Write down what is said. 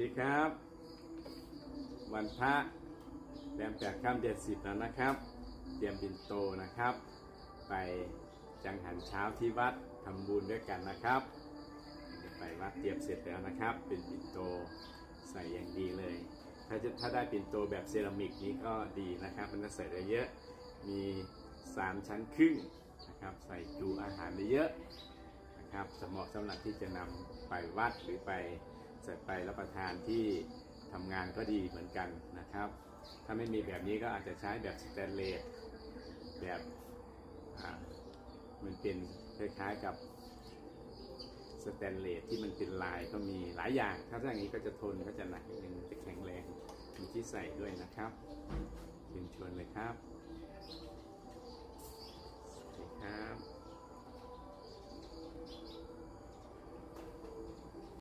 ดีครับ วันพระแรมแปดค่ำเดือนสิบแล้วนะครับ เตรียมบินโตนะครับ ไปจังหันเช้าที่วัดทำบุญด้วยกันนะครับ ไปวัดเตรียมเสร็จแล้วนะครับ เป็นปิ่นโตใส่อย่างดีเลย ถ้าจะถ้าได้ปิ่นโตแบบเซรามิกนี้ก็ดีนะครับ มันจะใส่ได้เยอะ มี 3 ชั้นครึ่งนะครับ ใส่จูอาหารได้เยอะนะครับสเหมาะสำหรับที่จะนำไปวัดหรือไป เส่ไปรับประทานที่ทำงานก็ดีเหมือนกันนะครับ ถ้าไม่มีแบบนี้ก็อาจจะใช้แบบสแตนเลสแบบมันเป็นคล้ายๆกับสแตนเลสที่มันเป็นลายก็มีหลายอย่าง ถ้าอย่างนี้ก็จะทนก็จะหนักนิดนึงจะแข็งแรงมีที่ใส่ด้วยนะครับ